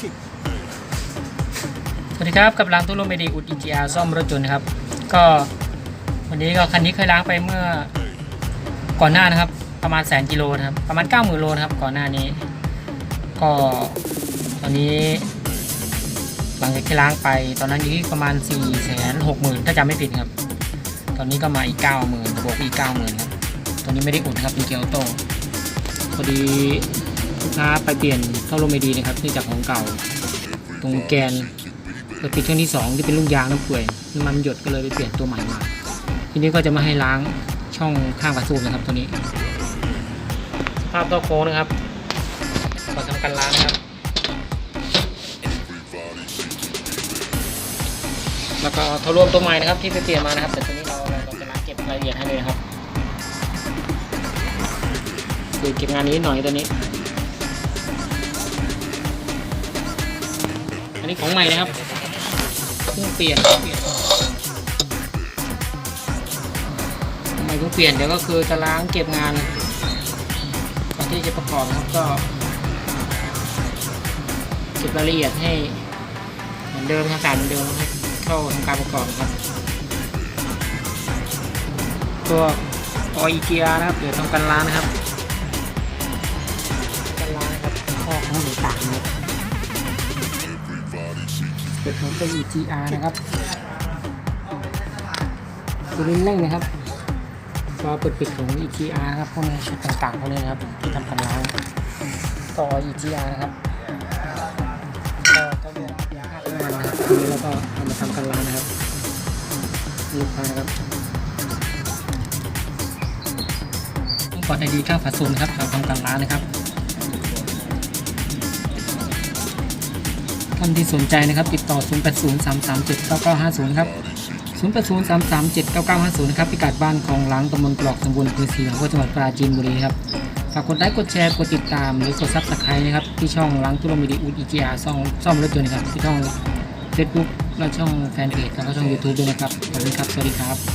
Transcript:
สวัสดีครับกับร้านทุโรเมดีอุดอีจีอาซ่อมรถยนต์นะครับ ก็วันนี้ก็คันนี้เคยล้างไปเมื่อก่อนหน้านะครับ ประมาณแสนกิโลนะครับ ประมาณ9 0 0 0 0โลนะครับ ก่อนหน้านี้ ก็ตอนนี้ หลังจากที่ล้างไป ตอนนั้นอยู่ที่ประมาณ4 6 0 0 0 0ถ้าจำไม่ผิดครับ ตอนนี้ก็มาอีก90,000บวกอีก90,000ครับตอนนี้ไม่ได้อุ่นครับเป็นเกียร์ออโตพอดี ลูกค้าไปเปลี่ยนเข้าโรเมดีนะครับเนื่องจากของเก่า ตรงแกนเปิดปิดช่วงที่2ที่เป็นลูกยางน้ำเปื่อยน้ำมันหยดก็เลยไปเปลี่ยนตัวใหม่มาทีนี้ก็จะมาให้ล้างช่องข้างกระสูบนะครับตัวนี้ภาพตัวโค้งนะครับก่อนทำการล้างนะครับ แล้วก็ทรวมตัวใหม่นะครับที่ไปเปลี่ยนมานะครับ แต่ตัวนี้เราเราจะมาเก็บรายละเอียดให้เลยนะครับดี๋ยวเก็บงานนี้หน่อยตัวนี้ อันนี้ของใหม่นะครับเพิ่งเปลี่ยนเปลี่ยนของใหม่เพิ่งเปลี่ยนเดี๋ยวก็คือจะล้างเก็บงานก่อนที่จะประกอบครับก็เก็บรายละเอียดให้เหมือนเดิมทำการเหมือนเดิมให้เข้าทำการประกอบครับตัวออยเกียนะครับเดี๋ยวทำการล้างนะครับ เปิดของเป็น EGR นะครับตัวนี้เร่งนะครับก็เปิดปิดของ EGR นะครับพวกนี้ชุดต่างๆพวกนี้นะครับที่ทำการล้างต่อ EGR นะครับก็ก็เรียกยาฆ่าเชื้อมันนะครับทีนี้เราก็เอามาทำการล้างนะครับลูกค้านะครับต้องกดไอดีข้างฝาสูนนะครับเราทำการล้างนะครับ ท่านที่สนใจนะครับ ติดต่อ 0803379950 ครับ 0803379950นะครับพิกัดบ้านของหล้างตำบลปลอกสมบูรณ์อำเภอศรีหลวงจังหวัดปราจีนบุรีครับฝากกดไลค์กดแชร์กดติดตามหรือกดซับสไครต์นะครับที่ช่องหล้างตุลมิดีอูดอีจีอาซ่อมซ่อมรถยนต์ครับที่ช่อง Facebook และช่องแฟนเพจแล้วก็ช่อง YouTube ด้วยนะครับขอบคุณครับสวัสดีครับ